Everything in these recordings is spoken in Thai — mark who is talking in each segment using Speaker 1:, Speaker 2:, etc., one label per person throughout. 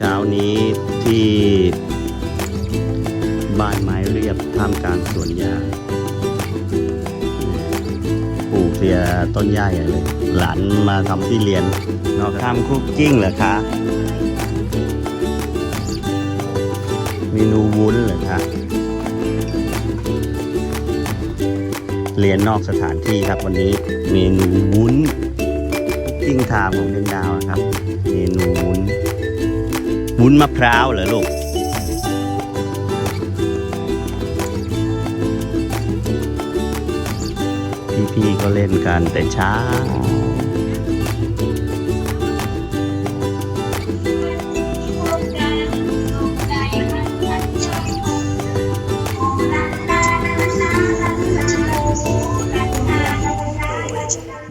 Speaker 1: เช้านี้ที่บ้านไม้เรียบท่ามกลางสวนหญ้าปลูกเสียต้นหญ้าใหญ่เลย หลานมาทำที่เรียนเนอกทำคุกกิ้งเหรอคะเมนูวุ้นเหรอคะเรียนนอกสถานที่ครับวันนี้เมนูวุ้นคุกกิ้งไทม์ของเป็นดาวนะครับ เมนู วุ้นวุ้นมะพร้าวเหรอลูก พี่ๆก็เล่นกันแต่เช้า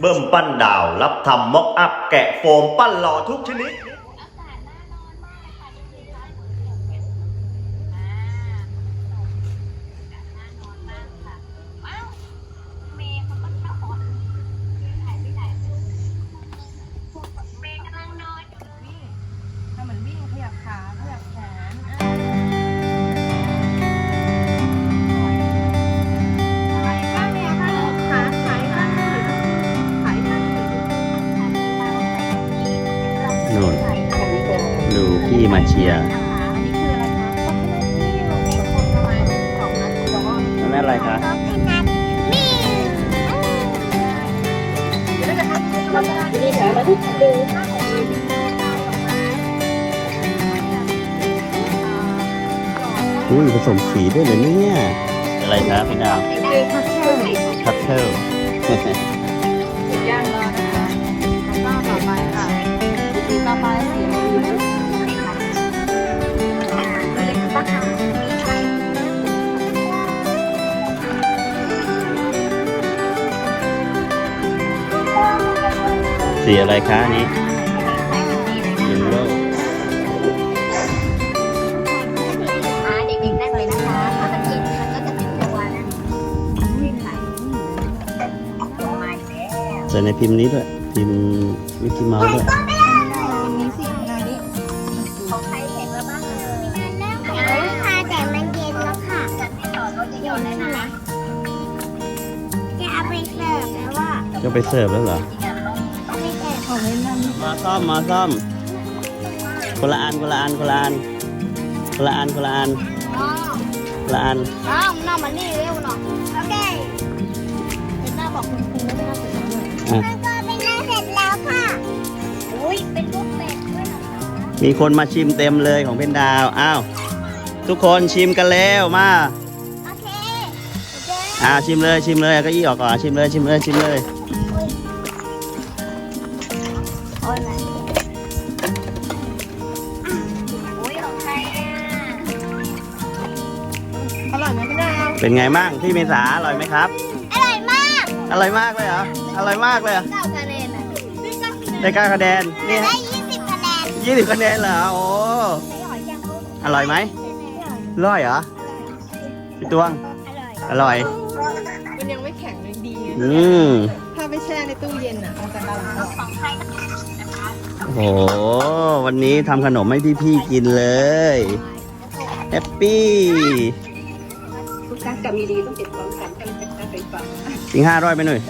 Speaker 2: เบิ่มปั้นดาว รับทำม็อกอัพ แกะโฟมปั้นหล่อทุกชนิด
Speaker 3: นู่น
Speaker 1: ดูพี่มาเชียร์
Speaker 3: อันนี้คืออะไรคะช็อกโกแลตนี่ลงกับคนทำไมสองนัดแต่ว่า
Speaker 1: นั่นอะไรคะ
Speaker 3: เดี๋ยวเราจะทำช็อกโกแลตนี่เดี๋ยวเราดูดู
Speaker 1: อุ้ยผสมสีด้วยเหรอเนี่ย อะไรครับพี่ดาว
Speaker 3: คือคัสเตอร์
Speaker 1: คัตเทิล
Speaker 3: ย่างแล้วนะ สีอะไร
Speaker 1: คะอันนี้ยินโล
Speaker 4: เด็กๆได้เลยนะคะถ้ามันเย็นมันก็จะเป็นตัวนะไม่ขายตัวไม้แล้ว
Speaker 1: ใส่ในพิมพ์นี้ด้วย พิมพ์มิกกี้เมาส์ด้วย
Speaker 3: มีสีอะไรนี่
Speaker 4: ของใครเสร็จแล้วบ้างเลยแล้วค่ะแต่มันเย็นแล้วค่ะจัดให้ต่อรถจะหย่อนเลยนะจะเอาไปเสิร์ฟแล้วว่า
Speaker 1: จะไปเสิร์ฟแล้วเหรอ
Speaker 4: มา
Speaker 1: ซ่อมมาซ่อมคนละอันคนละอันคนละอันคนละอันคนละอัน
Speaker 4: อ๋อ
Speaker 1: คนละอัน
Speaker 4: น้องน้องมานี่เร็วหน่อยโอเคเห็นหน้าบอกคุณครูไม่น่าเสร็จแล้วเลย
Speaker 1: อะ
Speaker 4: มันก็เป็นหน้าเสร็จแล้วค่ะอุ้ยเป็นรูปเป็ดด้วยเหรอคะ
Speaker 1: มีคนมาชิมเต็มเลยของเพนดาวอ้าวทุกคนชิมกันแล้วมา
Speaker 4: โอเคโอเค
Speaker 1: อ่าชิมเลยชิมเลยเอาเก็อี้ออกก่อนชิมเลยชิมเลยชิมเลย
Speaker 4: โอ้ยไหนอุ้ยของใครอะ
Speaker 3: อร่อยไหมพี่ดาว
Speaker 1: เป็นไงบ้างพี่เมษาอร่อยไหมครับ
Speaker 4: อร่อยมาก
Speaker 1: อร่อยมากเลยเหรอ อร่อยมากเลยเหรอ
Speaker 4: เก้าคะแนนอะ
Speaker 1: ได้เก้าคะแนนนี่
Speaker 4: ได้ยี่สิบคะแนน
Speaker 1: ยี่สิบคะแนนเหรอ โอ้
Speaker 4: ไม่หอยยัง
Speaker 1: อร่อยไหมอร่อยเหรอ พี่ตวง
Speaker 4: อร่อย
Speaker 1: อร่อย
Speaker 3: มันยังไม่แข็งเลยดีไง
Speaker 1: อืม
Speaker 3: ถ้าไปแช่ใน ตู้เย็นอะมันจะละลาย
Speaker 4: ของ
Speaker 1: โอ้โหวันนี้ทำขนมให้พี่ๆกินเลยแฮปปี้
Speaker 3: ทุกการกับมีดีต้องเก็บความกันกันเป็นการไฟฟ้า
Speaker 1: จริงห้าร้อยไหมหน่อย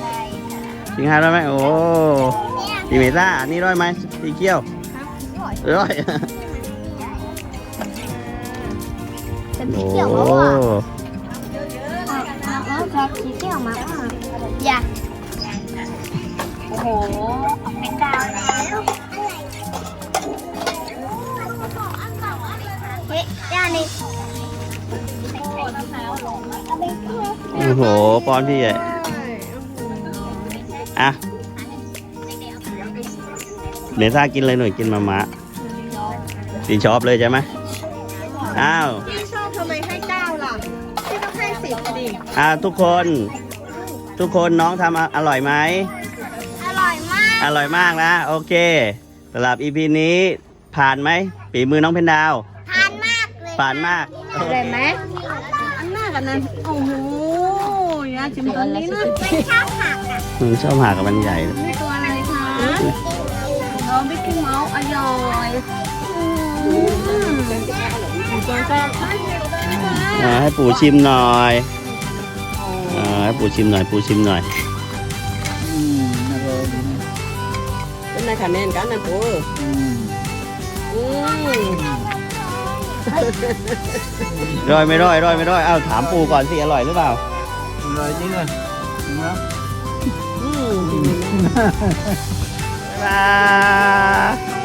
Speaker 1: จิงห้าร้อยไหมโอ้พี่เมซ่าอันนี่ร้อยไหมพี่เกี้ยวร้อยโอ้
Speaker 4: ฮ้ยย่านี่
Speaker 1: โอ้โหป้อนพี่ใหญ่อะเมซ่ากินเลยหน่อยกินมามะสีชอบเลยใช่ไหมอ้าว
Speaker 3: พี่ชอบทำไมให้เก้าล่ะพี่ต้องให้สิบดิ
Speaker 1: อ่าทุกคน ทุกคนน้องทำออร่อยไหม
Speaker 4: อร่อยมาก
Speaker 1: อร่อยมากนะ โอเคสำหรับอีพีนี้ผ่านไหมฝีมือน้องเพนดาว
Speaker 4: ทานมากเลย
Speaker 1: ผ่านมาก
Speaker 4: อร่อยไหม
Speaker 3: อันหน้ากันนั้นโอ้โหยาชิมตอนนี้นะ
Speaker 4: เป็นข้าวผักอะ
Speaker 1: อืมชอบหากับมันใหญ่
Speaker 3: นี่ตัวอะไรคะน้องบิ๊กกี้เมาส์อร่อย
Speaker 5: จนชอบ
Speaker 1: อ่าให้ปู่ชิมหน่อยอ่าให้ปู่ชิมหน่อย ปู่ชิมหน่อย
Speaker 5: เป็นนายคะแนนกันนะปูอืม
Speaker 1: ร่อยไม่ร่อยร่อยไม่ร่อยเอ้าถามปู่ก่อนสิอร่อยหรือเปล่า
Speaker 6: rồi chứ rồi
Speaker 5: อืม
Speaker 1: บ๊ายบาย